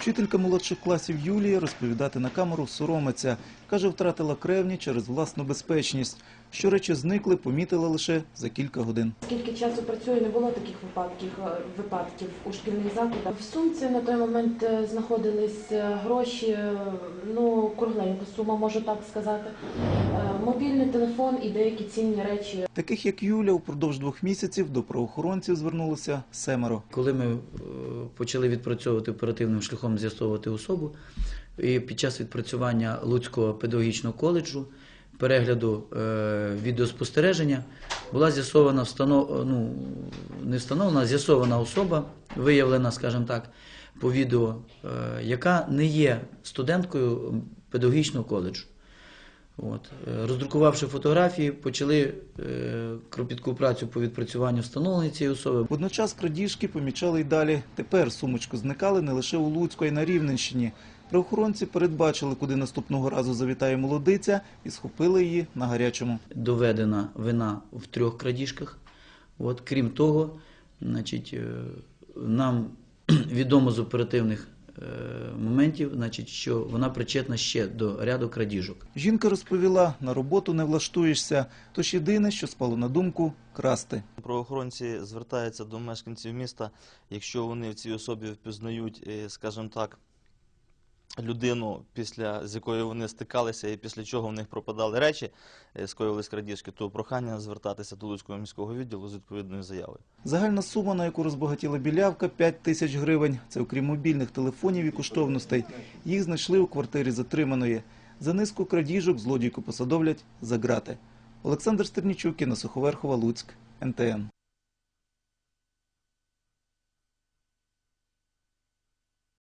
Вчителька молодших класів Юлія розповідати на камеру соромиться. Каже, втратила кревні через власну безпечність. Що речі зникли, помітила лише за кілька годин. Скільки часу працюю, не було таких випадків, е, випадків у шкільних закладах. В сумці на той момент е, знаходились е, гроші, ну сума, можу так сказати. Е, Мобільний телефон і деякі цінні речі. Таких як Юля, упродовж двох місяців до правоохоронців звернулося семеро. Коли ми е, почали відпрацьовувати оперативним шляхом з'ясовувати особу, і під час відпрацювання Луцького педагогічного коледжу, перегляду е, відеоспостереження, була з'ясована встанов... ну, не встановлена, а з'ясована особа, виявлена, скажімо так, по відео, е, яка не є студенткою педагогічного коледжу. От. Е, Роздрукувавши фотографії, почали е, кропітку працю по відпрацюванню встановлення цієї особи. Водночас крадіжки помічали й далі. Тепер сумочку зникали не лише у Луцьку, а й на Рівненщині. Правоохоронці передбачили, куди наступного разу завітає молодиця, і схопили її на гарячому. доведена вина в трьох крадіжках. От, крім того, значить, е, нам відомо з оперативних е, моментів, значить, що вона причетна ще до ряду крадіжок. Жінка розповіла, на роботу не влаштуєшся, тож єдине, що спало на думку – красти. Правоохоронці звертаються до мешканців міста, якщо вони в цій особі впізнають, е, скажімо так, людину, після з якою вони стикалися і після чого в них пропадали речі, е, скоїлись крадіжки, то прохання звертатися до Луцького міського відділу з відповідною заявою. Загальна сума, на яку розбагатіла білявка – 5 тисяч гривень. Це окрім мобільних телефонів і коштовностей. Їх знайшли у квартирі затриманої. За низку крадіжок злодійку посадовлять за грати. Олександр Стернічук, Інна Суховерхова, Луцьк, НТН.